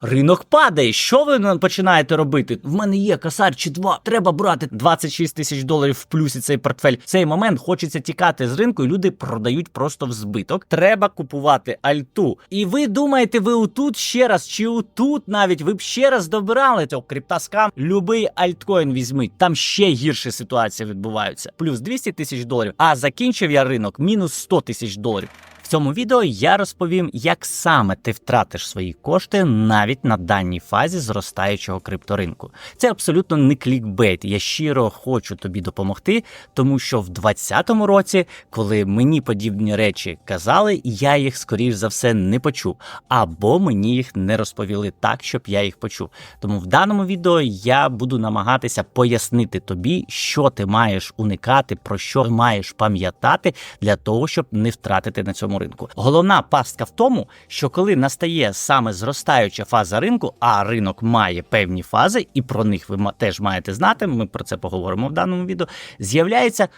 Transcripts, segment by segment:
Ринок падає. Що ви починаєте робити? В мене є косар чи два. Треба брати 26 тисяч доларів в плюсі цей портфель. В цей момент хочеться тікати з ринку, і люди продають просто в збиток. Треба купувати альту. І ви думаєте, ви отут ще раз, чи отут навіть ви б ще раз добирали цього криптаскам. Любий альткоін візьміть. Там ще гірші ситуації відбуваються. Плюс 200 тисяч доларів. А закінчив я ринок мінус 100 тисяч доларів. В цьому відео я розповім, як саме ти втратиш свої кошти навіть на даній фазі зростаючого крипторинку. Це абсолютно не клікбейт. Я щиро хочу тобі допомогти, тому що в 2020 році, коли мені подібні речі казали, я їх скоріш за все не почув, або мені їх не розповіли так, щоб я їх почув. Тому в даному відео я буду намагатися пояснити тобі, що ти маєш уникати, про що маєш пам'ятати для того, щоб не втратити на цьому ринку. Головна пастка в тому, що коли настає саме зростаюча фаза ринку, а ринок має певні фази, і про них ви теж маєте знати. Ми про це поговоримо в даному відео. З'являється.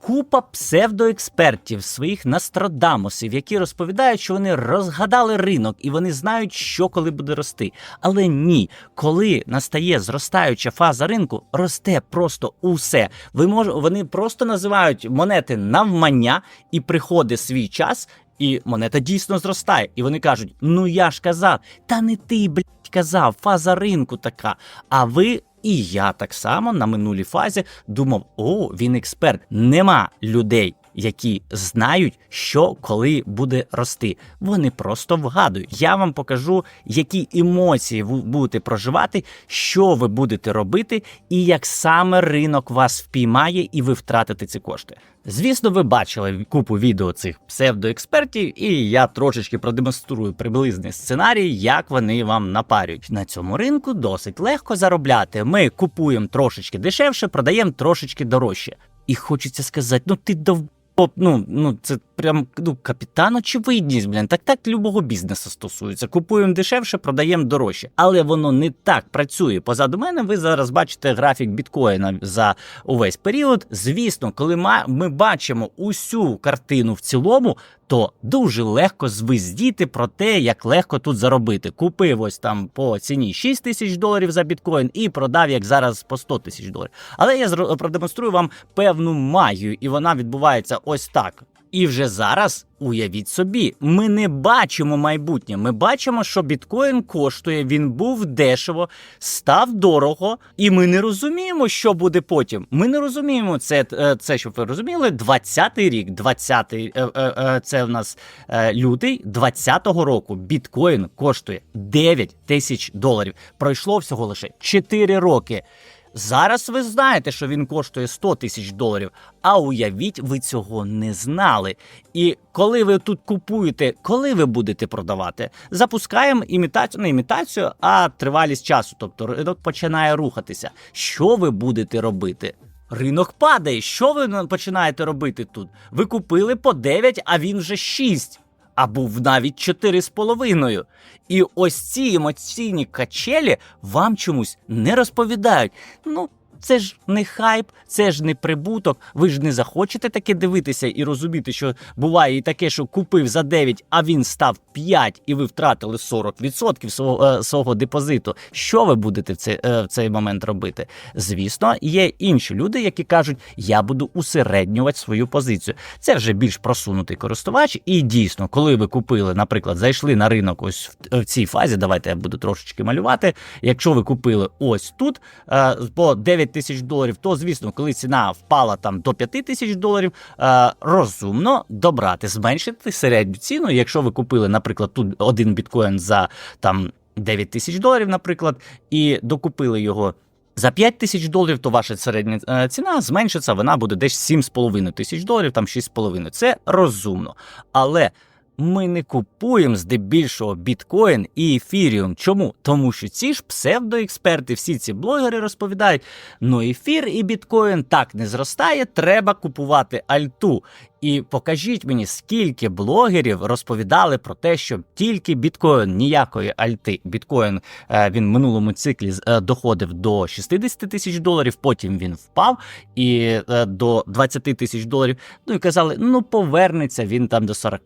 Купа псевдоекспертів, своїх Нострадамусів, які розповідають, що вони розгадали ринок і вони знають, що коли буде рости. Але ні, коли настає зростаюча фаза ринку, росте просто усе. Ви мож... Вони просто називають монети навмання, і приходить свій час, і монета дійсно зростає. І вони кажуть: ну я ж казав, та не ти, блядь, казав, фаза ринку така. А ви. І я так само на минулій фазі думав: о, він експерт. Нема людей, які знають, що коли буде рости. Вони просто вгадують. Я вам покажу, які емоції ви будете проживати, що ви будете робити, і як саме ринок вас впіймає, і ви втратите ці кошти. Звісно, ви бачили купу відео цих псевдоекспертів, і я трошечки продемонструю приблизний сценарій, як вони вам напарюють. На цьому ринку досить легко заробляти. Ми купуємо трошечки дешевше, продаємо трошечки дорожче. І хочеться сказати: ну ти дов. Ну, ну це прям ну, капітан очевидність, блін. Так так любого бізнесу стосується. Купуємо дешевше, продаємо дорожче. Але воно не так працює. Позаду мене ви зараз бачите графік біткоїна за увесь період. Звісно, коли ми бачимо усю картину в цілому, то дуже легко звиздіти про те, як легко тут заробити. Купив ось там по ціні 6 тисяч доларів за біткоін і продав як зараз по 100 тисяч доларів. Але я продемонструю вам певну магію, і вона відбувається ось так. І вже зараз уявіть собі, ми не бачимо майбутнє. Ми бачимо, що біткоін коштує, він був дешево, став дорого, і ми не розуміємо, що буде потім. Ми не розуміємо це, е, це щоб ви розуміли. 20-й рік, 20-й, е, е, це в нас лютий 20-го року. Біткоін коштує 9 тисяч доларів. Пройшло всього лише 4 роки. Зараз ви знаєте, що він коштує 100 тисяч доларів, а уявіть, ви цього не знали. І коли ви тут купуєте, коли ви будете продавати, запускаємо імітацію, не імітацію, а тривалість часу. Тобто ринок починає рухатися. Що ви будете робити? Ринок падає. Що ви починаєте робити тут? Ви купили по 9, а він вже 6. А був навіть 4,5. І ось ці емоційні качелі вам чомусь не розповідають. Ну, це ж не хайп, це ж не прибуток. Ви ж не захочете таке дивитися і розуміти, що буває і таке, що купив за 9, а він став 5, і ви втратили 40% свого, е, свого депозиту. Що ви будете в цей, е, в цей момент робити? Звісно, є інші люди, які кажуть, я буду усереднювати свою позицію. Це вже більш просунутий користувач, і дійсно, коли ви купили, наприклад, зайшли на ринок ось в, цій фазі, давайте я буду трошечки малювати. Якщо ви купили ось тут е, по 9 тисяч доларів, то звісно, коли ціна впала там до 5 тисяч доларів, е, розумно добрати, зменшити середню ціну. Якщо ви купили, наприклад, тут один біткоін за там 9 тисяч доларів, наприклад, і докупили його. За 5 тисяч доларів, то ваша середня е, ціна зменшиться, вона буде десь 7,5 тисяч доларів, там 6,5. Це розумно. Але ми не купуємо здебільшого біткоін і ефіріум. Чому? Тому що ці ж псевдоексперти, всі ці блогери розповідають: ну ефір і біткоін так не зростає, треба купувати альту. І покажіть мені, скільки блогерів розповідали про те, що тільки біткоін, ніякої альти. Біткоін е, він в минулому циклі е, доходив до 60 тисяч доларів, потім він впав і е, до 20 тисяч доларів. Ну і казали, ну повернеться він там до 40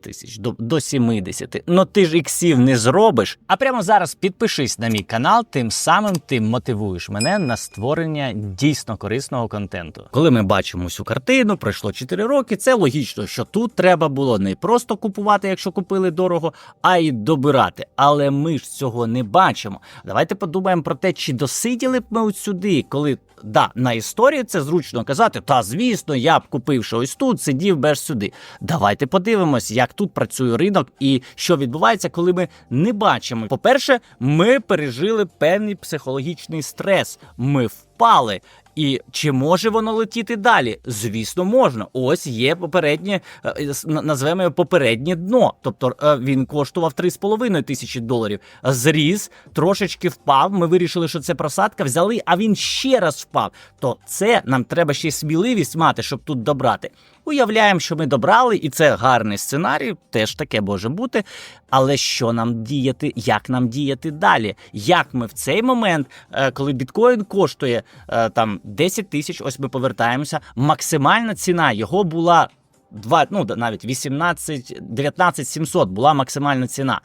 тисяч. до, до 70. Ну ти ж іксів не зробиш. А прямо зараз підпишись на мій канал, тим самим ти мотивуєш мене на створення дійсно корисного контенту. Коли ми бачимо всю картину, пройшло 4 роки. Це логічно, що тут треба було не просто купувати, якщо купили дорого, а й добирати. Але ми ж цього не бачимо. Давайте подумаємо про те, чи досиділи б ми от сюди, коли да, на історії це зручно казати. Та звісно, я б купивши ось тут, сидів би аж сюди. Давайте подивимось, як тут працює ринок і що відбувається, коли ми не бачимо. По-перше, ми пережили певний психологічний стрес. Ми впали. І чи може воно летіти далі? Звісно, можна. Ось є попереднє, е, на- назвемо його попереднє дно. Тобто е, він коштував 3,5 тисячі доларів. Зріс, трошечки впав. Ми вирішили, що це просадка, взяли, а він ще раз впав. То це нам треба ще сміливість мати, щоб тут добрати. Уявляємо, що ми добрали, і це гарний сценарій, теж таке може бути. Але що нам діяти, як нам діяти далі? Як ми в цей момент, е, коли біткоін коштує е, там 10 тисяч, ось ми повертаємося, максимальна ціна його була 2, ну навіть 18, 19 700 була максимальна ціна.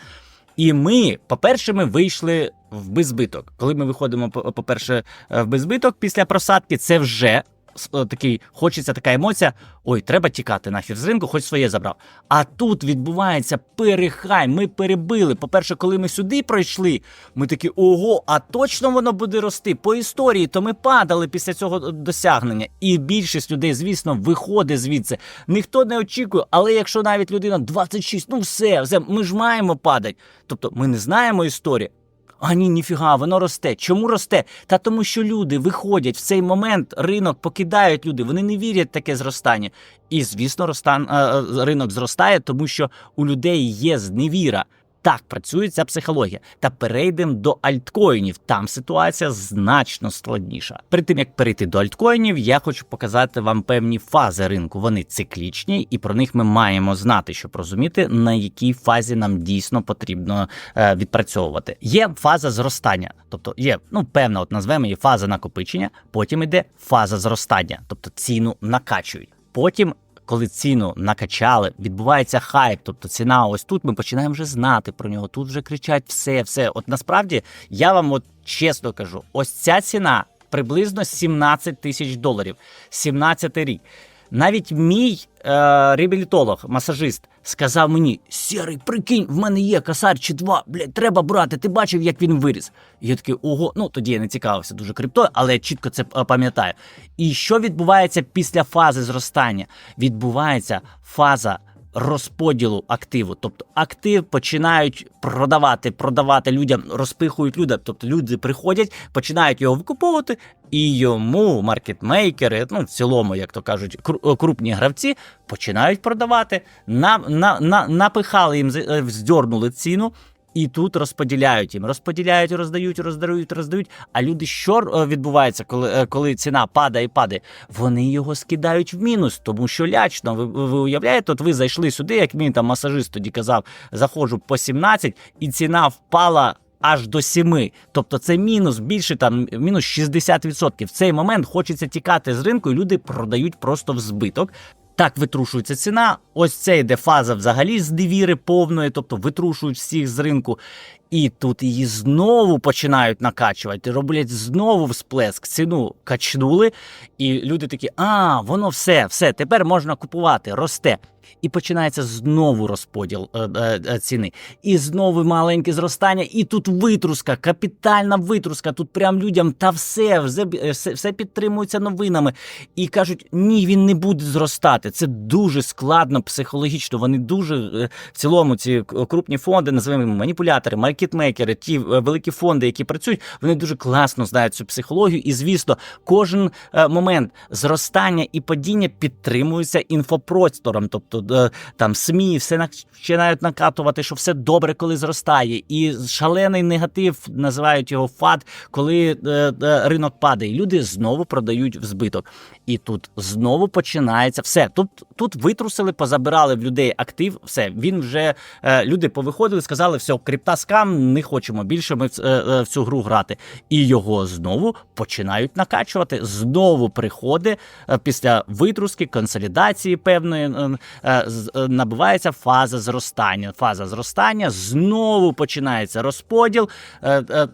І ми, по-перше, ми вийшли в беззбиток. Коли ми виходимо, по- по-перше, е, в беззбиток після просадки, це вже такий, хочеться така емоція. Ой, треба тікати нахер з ринку, хоч своє забрав. А тут відбувається перехай. Ми перебили. По-перше, коли ми сюди пройшли, ми такі ого, а точно воно буде рости. По історії, то ми падали після цього досягнення. І більшість людей, звісно, виходить звідси. Ніхто не очікує, але якщо навіть людина 26, ну все, все, ми ж маємо падати. Тобто ми не знаємо історії. А ні, ніфіга, воно росте. Чому росте? Та тому, що люди виходять в цей момент, ринок покидають люди, вони не вірять в таке зростання. І, звісно, ростан, е, е, ринок зростає, тому що у людей є зневіра. Так працює ця психологія. Та перейдемо до альткоїнів. Там ситуація значно складніша. Перед тим як перейти до альткоїнів, я хочу показати вам певні фази ринку. Вони циклічні, і про них ми маємо знати, щоб розуміти, на якій фазі нам дійсно потрібно е, відпрацьовувати. Є фаза зростання, тобто є ну певна, от назвемо її фаза накопичення. Потім іде фаза зростання, тобто ціну накачують. Потім коли ціну накачали, відбувається хайп, тобто ціна ось тут ми починаємо вже знати про нього. Тут вже кричать все, все. От насправді я вам от чесно кажу, ось ця ціна приблизно 17 тисяч доларів, 17 рік. Навіть мій е, реабілітолог, масажист, сказав мені: Сірий, прикинь, в мене є косарь чи два, блядь, треба брати. Ти бачив, як він виріс? І я такий, ого, ну тоді я не цікавився дуже криптою, але я чітко це е, пам'ятаю. І що відбувається після фази зростання? Відбувається фаза розподілу активу. Тобто актив починають продавати, продавати людям, розпихують люди. Тобто люди приходять, починають його викуповувати, і йому маркетмейкери, ну в цілому, як то кажуть, крупні гравці починають продавати. На, на, на, напихали їм, е, ціну. І тут розподіляють їм, розподіляють, роздають, роздають, роздають. А люди, що е, відбувається, коли, е, коли ціна падає і падає? Вони його скидають в мінус, тому що лячно. Ви, ви уявляєте, от ви зайшли сюди, як мій там масажист тоді казав, заходжу по 17, і ціна впала. Аж до 7. Тобто це мінус більше там мінус 60%. В цей момент хочеться тікати з ринку, і люди продають просто в збиток. Так витрушується ціна. Ось це йде фаза взагалі з невіри повної, тобто витрушують всіх з ринку. І тут її знову починають накачувати, роблять знову всплеск, ціну качнули, і люди такі: а, воно все, все, тепер можна купувати, росте. І починається знову розподіл е, е, е, ціни. І знову маленьке зростання, і тут витруска, капітальна витруска. Тут прям людям та все, все, все, підтримується новинами. І кажуть, ні, він не буде зростати. Це дуже складно психологічно. Вони дуже е, в цілому ці крупні фонди, називаємо маніпулятори, маркетмейкери, ті е, великі фонди, які працюють, вони дуже класно знають цю психологію. І звісно, кожен е, момент зростання і падіння підтримується інфопростором. Тобто е, там СМІ все починають накатувати, що все добре, коли зростає, і шалений негатив називають його фад, коли ринок падає. Люди знову продають в збиток. І тут знову починається все. Тут тут витрусили, позабирали в людей актив. Все він вже е, люди повиходили, сказали, все, крипта скам, не хочемо більше ми в, е, е, в цю гру грати. І його знову починають накачувати. Знову приходить е, після витруски, консолідації певної е, е, е, набувається фаза зростання. Фаза зростання знову починається розподіл, е, е,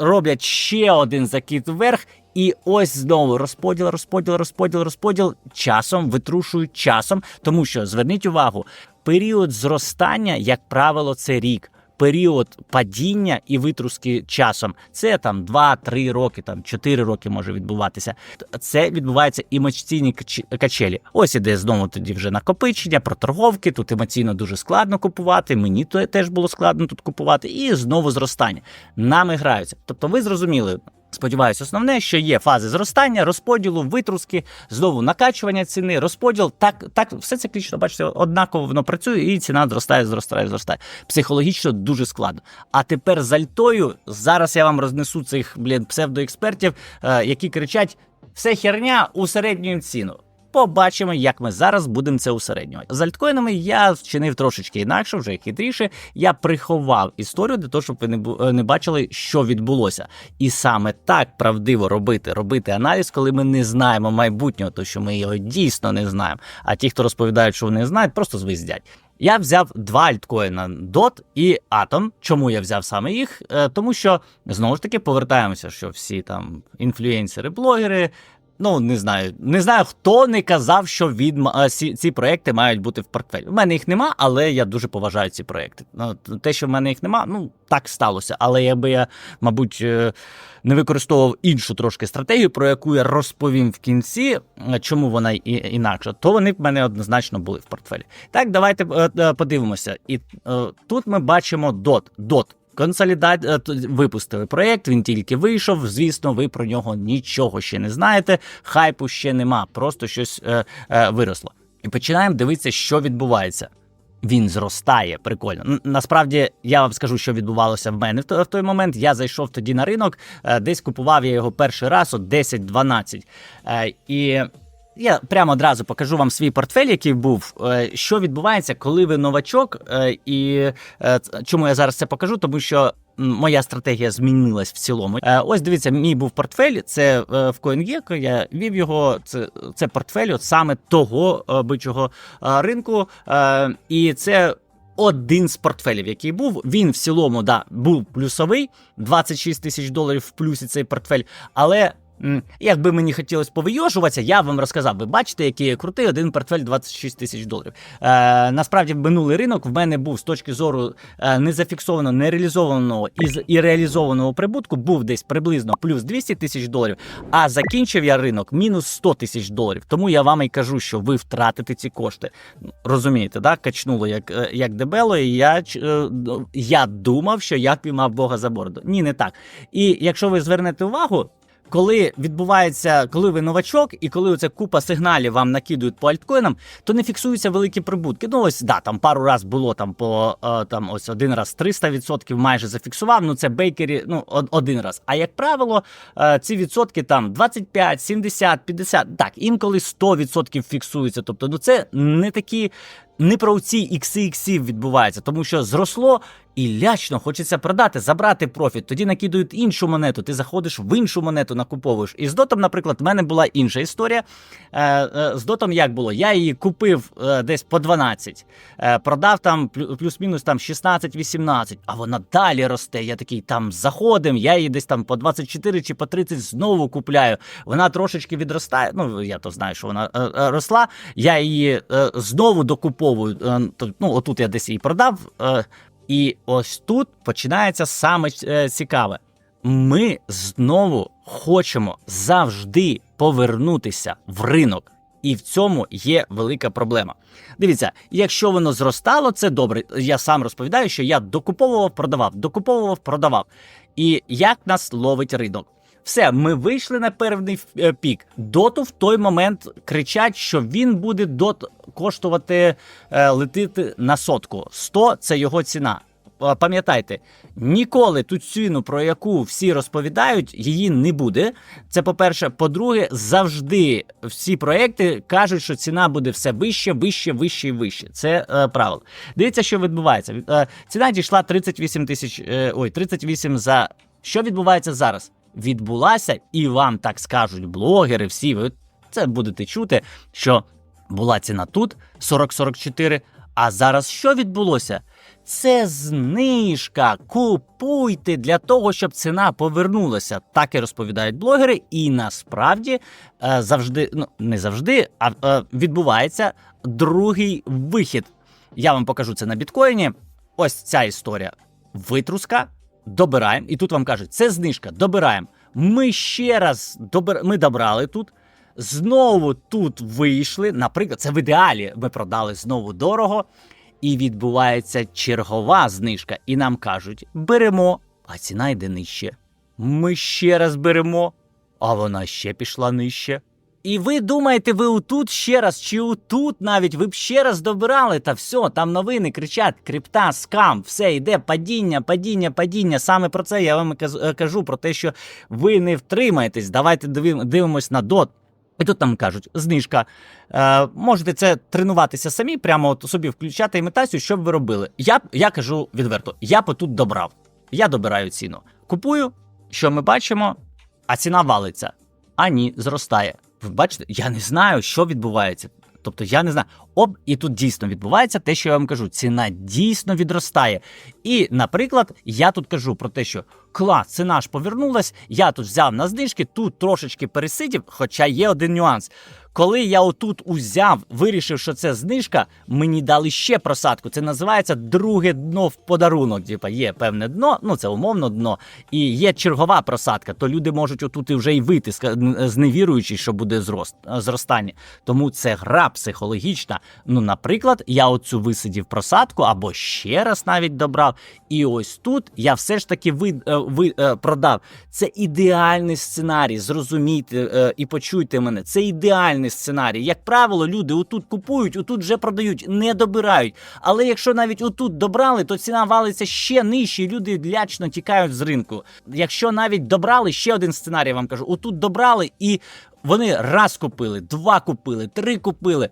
роблять ще один закид вверх. І ось знову розподіл, розподіл, розподіл, розподіл часом витрушують часом, тому що зверніть увагу, період зростання, як правило, це рік. Період падіння і витруски часом це там 2-3 роки, там 4 роки може відбуватися. Це відбувається емоційні кач- качелі. Ось іде знову тоді вже накопичення, проторговки. Тут емоційно дуже складно купувати. Мені теж було складно тут купувати, і знову зростання. Нами граються. Тобто, ви зрозуміли. Сподіваюсь, основне, що є фази зростання, розподілу, витруски, знову накачування ціни, розподіл. Так, так все циклічно, бачите, однаково воно працює, і ціна зростає, зростає, зростає. Психологічно дуже складно. А тепер з альтою зараз я вам рознесу цих блін псевдоекспертів, е, які кричать: все херня у середню ціну. Побачимо, як ми зараз будемо це усереднювати. З альткоїнами я вчинив трошечки інакше, вже хитріше. Я приховав історію для того, щоб ви не, не бачили, що відбулося. І саме так правдиво робити, робити аналіз, коли ми не знаємо майбутнього, то що ми його дійсно не знаємо. А ті, хто розповідають, що вони знають, просто звиздять. Я взяв два альткоїна DOT і Atom. Чому я взяв саме їх? Е, Тому що знову ж таки повертаємося, що всі там інфлюенсери, блогери. Ну, не знаю, не знаю, хто не казав, що від ці, ці проекти мають бути в портфелі. У мене їх нема, але я дуже поважаю ці проекти. Ну, те, що в мене їх нема, ну так сталося. Але якби я, мабуть, е, не використовував іншу трошки стратегію, про яку я розповім в кінці, е, чому вона і, інакша, то вони в мене однозначно були в портфелі. Так, давайте е, подивимося. І тут ми бачимо DOT. DOT. Консолідат е, випустили проєкт, він тільки вийшов. Звісно, ви про нього нічого ще не знаєте. Хайпу ще нема, просто щось е, е, виросло. І починаємо дивитися, що відбувається. Він зростає, прикольно. Насправді я вам скажу, що відбувалося в мене в той, момент. Я зайшов тоді на ринок, е, десь купував я його перший раз от 10-12. Е, І я прямо одразу покажу вам свій портфель, який був. Е, Що відбувається, коли ви новачок, е, і е, чому я зараз це покажу? Тому що моя стратегія змінилась в цілому. Ось дивіться, мій був портфель. Це в CoinGecko, Я вів його. Це, це портфель, от саме того бичого ринку. І це. Один з портфелів, який був, він в цілому да, був плюсовий, 26 тисяч доларів в плюсі цей портфель. Але якби мені хотілося повийожуватися, я вам розказав. Ви бачите, який я крутий, один портфель 26 тисяч доларів. Е, насправді, минулий ринок в мене був з точки зору е, незафіксованого, нереалізованого і реалізованого прибутку, був десь приблизно плюс 200 тисяч доларів. А закінчив я ринок мінус 100 тисяч доларів. Тому я вам і кажу, що ви втратите ці кошти. Розумієте, да? качнуло як, е, як дебело, і я, е, я думав, що я піймав Бога за бороду. Ні, не так. І якщо ви звернете увагу. Коли відбувається, коли ви новачок, і коли оця купа сигналів вам накидують по альткоїнам, то не фіксуються великі прибутки. Ну ось да, там пару раз було там по е, там ось один раз 300% майже зафіксував. Ну це бейкері, ну один раз. А як правило, е, ці відсотки там 25, 70, 50, так інколи 100% фіксуються. Тобто, ну це не такі. Не про ці ікси іксів відбувається, тому що зросло і лячно хочеться продати, забрати профіт. Тоді накидують іншу монету. Ти заходиш в іншу монету, накуповуєш. І з дотом, наприклад, в мене була інша історія. Е, е, з дотом як було? Я її купив е, десь по 12, е, продав там плюс-мінус там 16-18, а вона далі росте. Я такий там заходим, я її десь там по 24 чи по 30 знову купляю. Вона трошечки відростає. Ну я то знаю, що вона росла. Я її знову докуповую. Ну отут я десь її продав. І ось тут починається саме е, цікаве. Ми знову хочемо завжди повернутися в ринок. І в цьому є велика проблема. Дивіться, якщо воно зростало, це добре. Я сам розповідаю, що я докуповував, продавав, докуповував, продавав. І як нас ловить ринок? Все, ми вийшли на певний е, пік. Доту в той момент кричать, що він буде дот коштувати е, летити на сотку. 100 – це його ціна. пам'ятайте, ніколи ту ціну, про яку всі розповідають, її не буде. Це по-перше. По-друге, завжди всі проекти кажуть, що ціна буде все вище, вище, вище і вище. Це е, правило. Дивіться, що відбувається. Е, ціна дійшла 38 тисяч. Е, ой, 38 за. Що відбувається зараз? Відбулася, і вам так скажуть блогери, всі ви це будете чути, що була ціна тут 40-44, а зараз що відбулося? Це знижка. Купуйте для того, щоб ціна повернулася. Так і розповідають блогери. І насправді е, завжди, ну не завжди, а е, відбувається другий вихід. Я вам покажу це на біткоїні. Ось ця історія. Витруска, добираємо. І тут вам кажуть, це знижка, добираємо. Ми ще раз добир... ми добрали тут. Знову тут вийшли. Наприклад, це в ідеалі. Ми продали знову дорого, і відбувається чергова знижка. І нам кажуть: беремо, а ціна йде нижче. Ми ще раз беремо, а вона ще пішла нижче. І ви думаєте, ви отут ще раз, чи отут навіть ви б ще раз добирали, та все, там новини кричать: крипта, скам, все йде падіння, падіння, падіння. Саме про це я вам кажу, про те, що ви не втримаєтесь. Давайте дивим- дивимось на дот. І тут там кажуть, знижка. Е, можете це тренуватися самі, прямо от собі включати імітацію, що б ви робили. Я, я кажу відверто, я б тут добрав. Я добираю ціну. Купую, що ми бачимо, а ціна валиться. А ні, зростає. Бачите, я не знаю, що відбувається. Тобто я не знаю. Об, і тут дійсно відбувається те, що я вам кажу. Ціна дійсно відростає. І, наприклад, я тут кажу про те, що клас, ціна ж повернулась, я тут взяв на знижки, тут трошечки пересидів, хоча є один нюанс. Коли я отут узяв, вирішив, що це знижка, мені дали ще просадку. Це називається друге дно в подарунок. Типа є певне дно, ну це умовно дно, і є чергова просадка. То люди можуть отут і вже й вийти, ска- зневіруючи, що буде зрост, зростання. Тому це гра психологічна. Ну, наприклад, я оцю висидів просадку або ще раз навіть добрав. І ось тут я все ж таки ви, е, ви, е, продав. Це ідеальний сценарій. Зрозумійте е, і почуйте мене. Це ідеальний сценарій. Як правило, люди отут купують, отут вже продають, не добирають. Але якщо навіть отут добрали, то ціна валиться ще нижче, люди лячно тікають з ринку. Якщо навіть добрали, ще один сценарій я вам кажу: отут добрали і вони раз купили, два купили, три купили.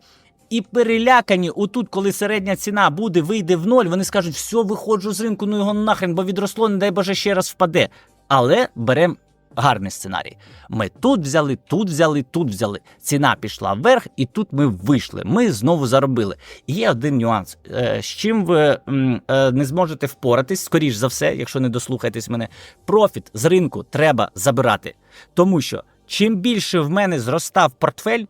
І перелякані, отут, коли середня ціна буде, вийде в ноль, вони скажуть, все, виходжу з ринку, ну його нахрен, бо відросло, не дай Боже, ще раз впаде. Але беремо гарний сценарій. Ми тут взяли, тут взяли, тут взяли. Ціна пішла вверх, і тут ми вийшли. Ми знову заробили. Є один нюанс, е, з чим ви е, не зможете впоратись, скоріш за все, якщо не дослухаєтесь мене. Профіт з ринку треба забирати. Тому що чим більше в мене зростав портфель,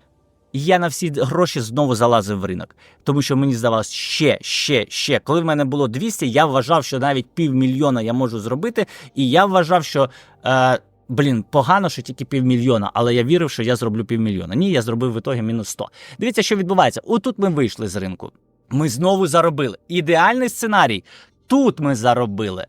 я на всі гроші знову залазив в ринок, тому що мені здавалось ще, ще, ще. Коли в мене було 200, я вважав, що навіть півмільйона я можу зробити, і я вважав, що. Е, Блін, погано, що тільки півмільйона, але я вірив, що я зроблю півмільйона. Ні, я зробив в ітогі мінус 100. Дивіться, що відбувається. Отут ми вийшли з ринку. Ми знову заробили. Ідеальний сценарій. Тут ми заробили.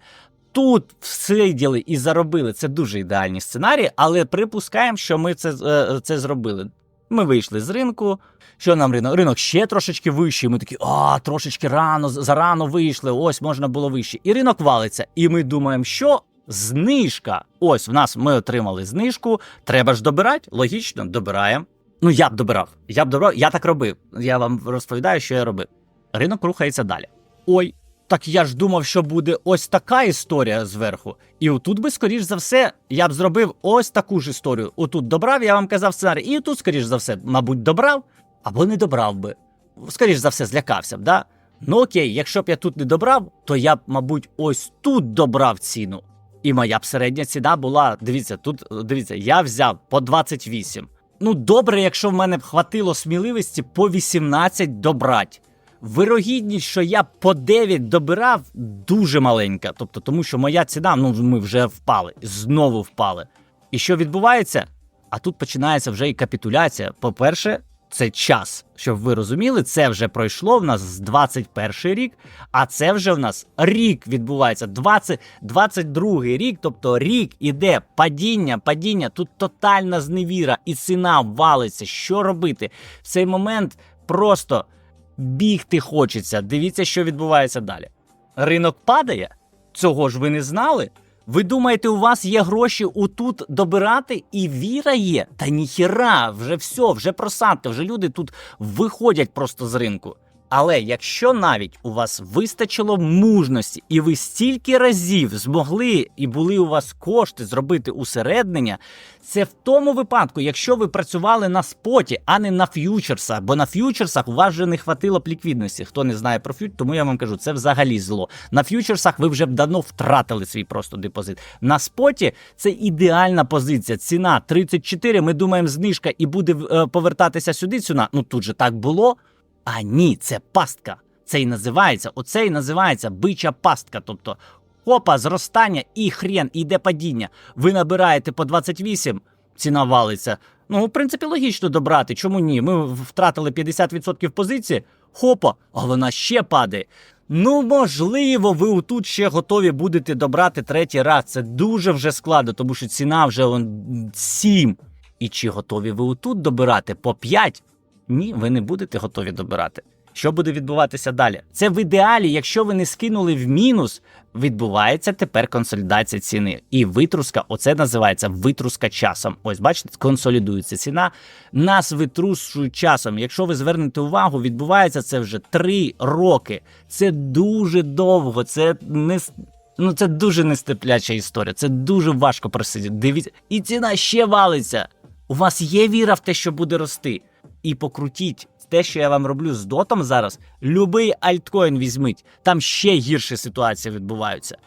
Тут всиділи і заробили. Це дуже ідеальні сценарії, але припускаємо, що ми це, е, це зробили. Ми вийшли з ринку. Що нам ринок? Ринок ще трошечки вищий. Ми такі, а, трошечки рано, зарано вийшли, ось можна було вище. І ринок валиться. І ми думаємо, що знижка. Ось в нас ми отримали знижку. Треба ж добирати. Логічно, добираємо. Ну, я б добирав. Я б добирав, я так робив. Я вам розповідаю, що я робив. Ринок рухається далі. Ой, так я ж думав, що буде ось така історія зверху. І отут би, скоріш за все, я б зробив ось таку ж історію. Отут добрав, я вам казав сценарій, і тут, скоріш за все, мабуть, добрав або не добрав би. Скоріш за все, злякався б, да? Ну окей, якщо б я тут не добрав, то я б, мабуть, ось тут добрав ціну. І моя б середня ціна була. Дивіться, тут дивіться, я взяв по 28. Ну, добре, якщо в мене б хватило сміливості по 18 добрати. Вирогідність, що я по 9 добирав, дуже маленька. Тобто, тому що моя ціна, ну ми вже впали, знову впали. І що відбувається? А тут починається вже і капітуляція. По-перше, це час, щоб ви розуміли, це вже пройшло в нас з 21 рік, а це вже в нас рік відбувається. 20, 22 рік, тобто рік іде падіння, падіння, тут тотальна зневіра, і ціна валиться. Що робити? В цей момент просто бігти хочеться. Дивіться, що відбувається далі. Ринок падає? Цього ж ви не знали? Ви думаєте, у вас є гроші отут добирати і віра є? Та ніхіра, вже все, вже просадка, вже люди тут виходять просто з ринку. Але якщо навіть у вас вистачило мужності, і ви стільки разів змогли і були у вас кошти зробити усереднення, це в тому випадку, якщо ви працювали на споті, а не на ф'ючерсах, бо на ф'ючерсах у вас вже не хватило б ліквідності. Хто не знає про ф'ют, тому я вам кажу, це взагалі зло. На ф'ючерсах ви вже б давно втратили свій просто депозит. На споті це ідеальна позиція. Ціна 34, Ми думаємо, знижка і буде е, повертатися сюди. Ціна. Ну тут же так було. А ні, це пастка. Це і називається, оце і називається бича пастка. Тобто хопа, зростання і хрен, і йде падіння. Ви набираєте по 28, ціна валиться. Ну, в принципі, логічно добрати. Чому ні? Ми втратили 50% позиції, хопа, а вона ще падає. Ну, можливо, ви отут ще готові будете добрати третій раз. Це дуже вже складно, тому що ціна вже он 7. І чи готові ви отут добирати по 5? Ні, ви не будете готові добирати. Що буде відбуватися далі? Це в ідеалі, якщо ви не скинули в мінус, відбувається тепер консолідація ціни. І витруска, оце називається витруска часом. Ось, бачите, консолідується ціна. Нас витрушують часом. Якщо ви звернете увагу, відбувається це вже три роки. Це дуже довго. Це не Ну, це дуже нестепляча історія. Це дуже важко просидіти. Дивіться, і ціна ще валиться. У вас є віра в те, що буде рости. І покрутіть те, що я вам роблю з дотом зараз. Любий альткоін візьміть, там ще гірші ситуації відбуваються.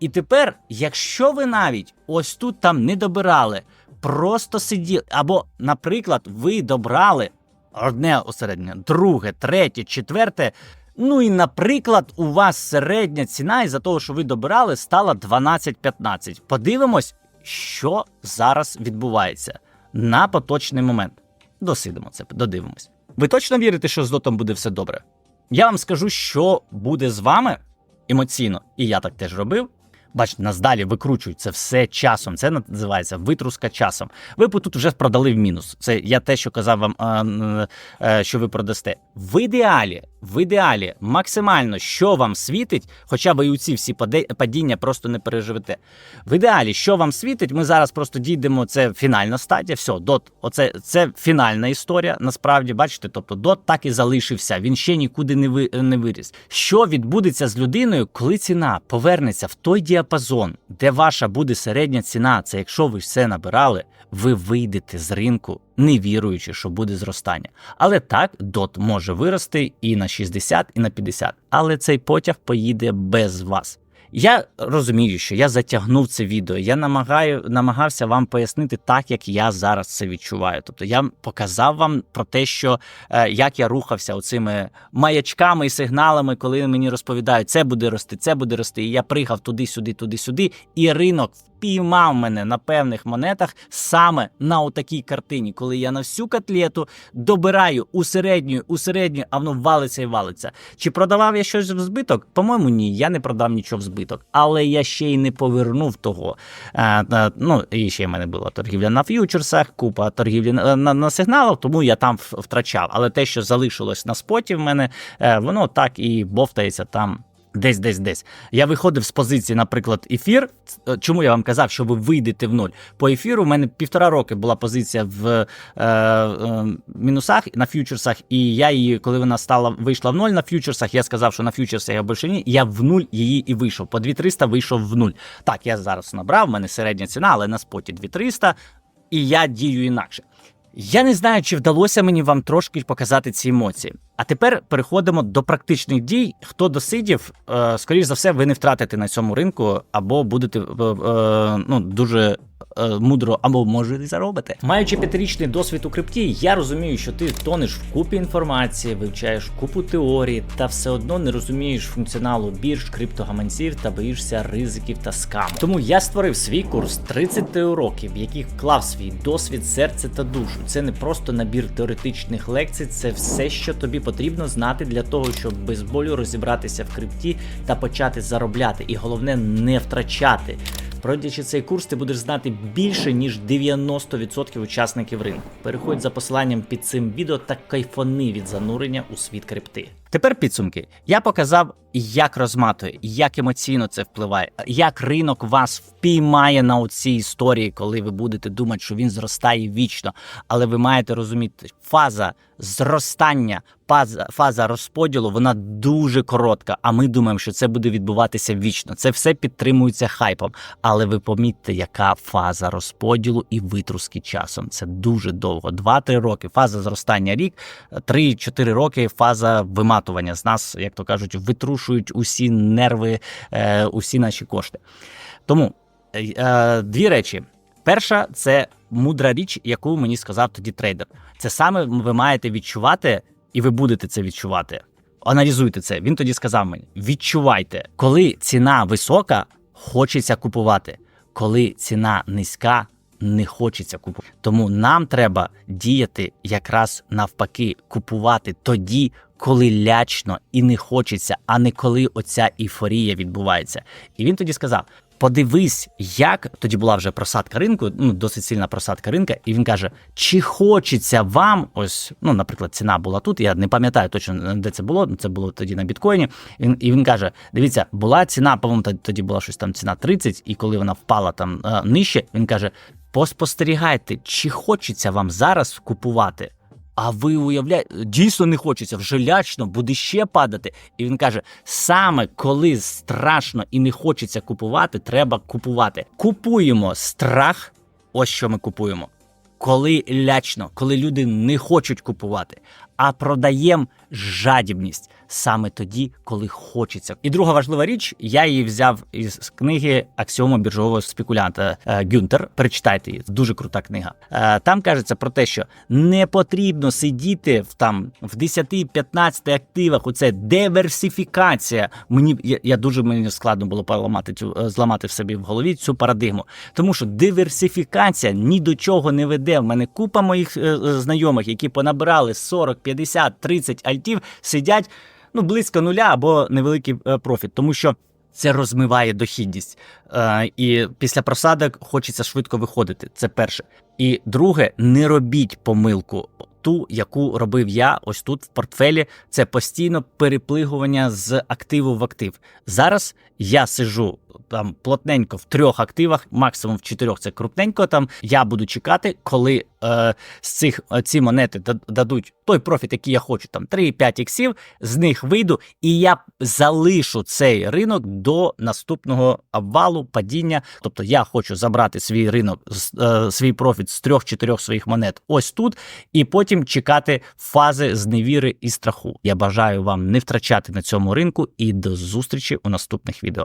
І тепер, якщо ви навіть ось тут там не добирали, просто сиділи, або, наприклад, ви добрали одне осереднє, друге, третє, четверте. Ну і, наприклад, у вас середня ціна із-за того, що ви добирали, стала 12-15. Подивимось, що зараз відбувається на поточний момент. Досидимо це, додивимось. Ви точно вірите, що з дотом буде все добре? Я вам скажу, що буде з вами емоційно, і я так теж робив. Бачите, нас далі викручують це все часом. Це називається витруска часом. Ви тут вже продали в мінус. Це я те, що казав вам, е, що ви продасте. В ідеалі, в ідеалі, максимально, що вам світить, хоча ви у ці всі падіння просто не переживете. В ідеалі, що вам світить, ми зараз просто дійдемо. Це фінальна стадія. Все, дот, оце це фінальна історія. Насправді, бачите, тобто дот так і залишився. Він ще нікуди не ви не виріс. Що відбудеться з людиною, коли ціна повернеться в той діапазон, де ваша буде середня ціна? Це якщо ви все набирали, ви вийдете з ринку, не віруючи, що буде зростання. Але так, дот може вирости і на 60, і на 50. Але цей потяг поїде без вас. Я розумію, що я затягнув це відео. Я намагаю, намагався вам пояснити так, як я зараз це відчуваю. Тобто я показав вам про те, що е, як я рухався оцими маячками і сигналами, коли мені розповідають, це буде рости, це буде рости. І я пригав туди-сюди, туди-сюди, і ринок впіймав мене на певних монетах саме на отакій картині, коли я на всю котлету добираю у середню, у середню, а воно валиться і валиться. Чи продавав я щось в збиток? По-моєму, ні, я не продав нічого в збиток, але я ще й не повернув того. Е, е, ну і ще в мене була торгівля на ф'ючерсах, купа торгівлі на, на, на сигналах, тому я там втрачав. Але те, що залишилось на споті, в мене е, воно так і бовтається там. Десь, десь, десь. Я виходив з позиції, наприклад, ефір. Е, Чому я вам казав, що ви вийдете в нуль? По ефіру у мене півтора роки була позиція в е, е, мінусах на ф'ючерсах, і я її, коли вона стала вийшла в ноль на ф'ючерсах, я сказав, що на ф'ючерсах я більше ні. Я в нуль її і вийшов. По 2300 вийшов в нуль. Так, я зараз набрав, в мене середня ціна, але на споті 2300, і я дію інакше. Я не знаю, чи вдалося мені вам трошки показати ці емоції. А тепер переходимо до практичних дій. Хто досидів, е, скоріш за все, ви не втратите на цьому ринку, або будете е, е, ну, дуже мудро, або може і заробите. Маючи п'ятирічний досвід у крипті, я розумію, що ти тонеш в купі інформації, вивчаєш купу теорії, та все одно не розумієш функціоналу бірж, криптогаманців та боїшся ризиків та скам. Тому я створив свій курс 30 уроків, в яких вклав свій досвід, серце та душу. Це не просто набір теоретичних лекцій, це все, що тобі потрібно знати для того, щоб без болю розібратися в крипті та почати заробляти. І головне не втрачати. Пройдячи цей курс, ти будеш знати більше ніж 90% учасників ринку. Переходь за посиланням під цим відео та кайфони від занурення у світ крипти. Тепер підсумки. Я показав, як розматує, як емоційно це впливає, як ринок вас впіймає на цій історії, коли ви будете думати, що він зростає вічно. Але ви маєте розуміти, фаза зростання, фаза, фаза розподілу, вона дуже коротка. А ми думаємо, що це буде відбуватися вічно. Це все підтримується хайпом. Але ви помітьте, яка фаза розподілу і витруски часом. Це дуже довго. 2-3 роки. Фаза зростання рік, 3-4 роки фаза виматування. З нас, як то кажуть, витрушують усі нерви, е, усі наші кошти. Тому е, е, дві речі. Перша це мудра річ, яку мені сказав тоді трейдер. Це саме ви маєте відчувати, і ви будете це відчувати. Аналізуйте це. Він тоді сказав мені: відчувайте, коли ціна висока, хочеться купувати, коли ціна низька. Не хочеться купувати. Тому нам треба діяти якраз навпаки, купувати тоді, коли лячно і не хочеться, а не коли оця ейфорія відбувається. І він тоді сказав: подивись, як тоді була вже просадка ринку, ну досить сильна просадка ринка, і він каже: чи хочеться вам, ось, ну, наприклад, ціна була тут. Я не пам'ятаю точно, де це було. Це було тоді на біткоїні. Він і він каже: дивіться, була ціна, по-моєму, тоді була щось там ціна 30, і коли вона впала там е, нижче, він каже: поспостерігайте, чи хочеться вам зараз купувати. А ви уявляєте, дійсно не хочеться, вже лячно, буде ще падати. І він каже: саме коли страшно і не хочеться купувати, треба купувати. Купуємо страх, ось що ми купуємо. Коли лячно, коли люди не хочуть купувати, а продаємо жадібність саме тоді, коли хочеться. І друга важлива річ, я її взяв із книги Аксіома біржового спекулянта е, Гюнтер. Перечитайте її, дуже крута книга. Е, Там кажеться про те, що не потрібно сидіти в там в 10-15 активах. Оце диверсифікація. Мені я, я дуже мені складно було поламати цю е, зламати в собі в голові цю парадигму, тому що диверсифікація ні до чого не веде. В мене купа моїх знайомих, які понабирали 40, 50, 30 альтів, сидять ну близько нуля або невеликий е, профіт, тому що. Це розмиває дохідність, е, і після просадок хочеться швидко виходити. Це перше. І друге, не робіть помилку, ту, яку робив я ось тут в портфелі. Це постійно переплигування з активу в актив. Зараз я сижу там плотненько в трьох активах, максимум в чотирьох це крупненько. Там я буду чекати, коли е, з цих е, ці монети дадуть той профіт, який я хочу, там 3-5 іксів, з них вийду, і я залишу цей ринок до наступного обвалу, падіння. Тобто я хочу забрати свій ринок, е, свій профіт з трьох-чотирьох своїх монет ось тут, і потім чекати фази зневіри і страху. Я бажаю вам не втрачати на цьому ринку і до зустрічі у наступних відео.